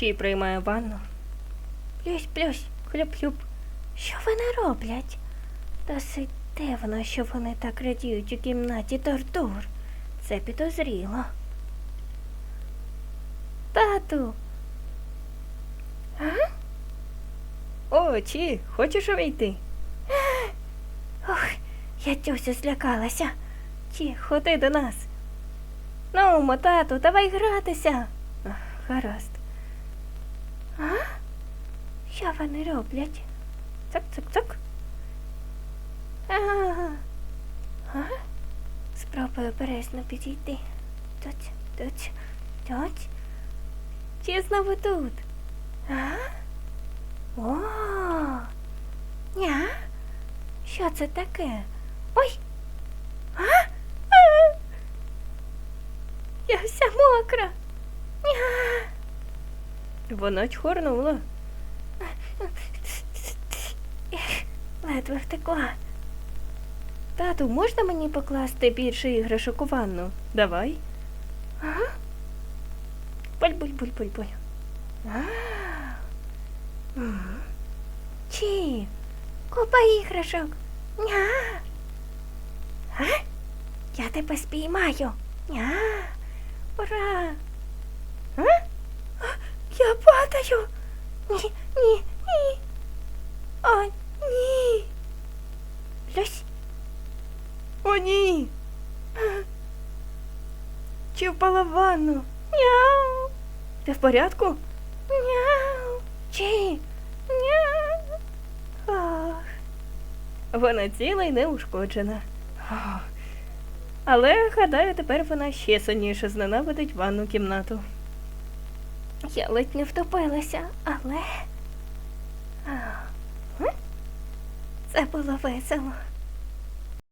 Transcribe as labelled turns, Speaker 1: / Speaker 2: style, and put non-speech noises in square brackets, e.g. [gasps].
Speaker 1: Чі приймає ванну. Плюсь, плюсь, хлюп-хлюп. Що вони роблять? Досить дивно, що вони так радіють у кімнаті тортур. Це підозріло. Тату. А? О, Чі, хочеш увійти? [gasps] Ох, я тюсю злякалася. Чі, ходи до нас. Ну, тату, давай гратися. Гаразд. А? Що вони роблять? Цок-цок-цок. А? Спробую обережно підійти. Тут, тут, тут. Чи знову тут? А? О! Ня? Що це таке? Ой! А? А! Я вся мокра. Ня! Вона чхорнула. Ледве втекла. Тату, можна мені покласти більше іграшок у ванну? Давай. Ага. Буль-буль-буль-буль-буль. Чі, купа іграшок. Ня. А? Я тебе спіймаю. Ня. Ура. А? Я падаю. Ні, ні, ні. О, ні. Люсь. О, ні. Чи впала в ванну? Няу. Ти в порядку? Няу. Чи? Няу. Ох. Вона ціла і неушкоджена. Ох. Але, гадаю, тепер вона ще сильніше зненавидить ванну кімнату. Я ледь не втопилася, але. Це було весело.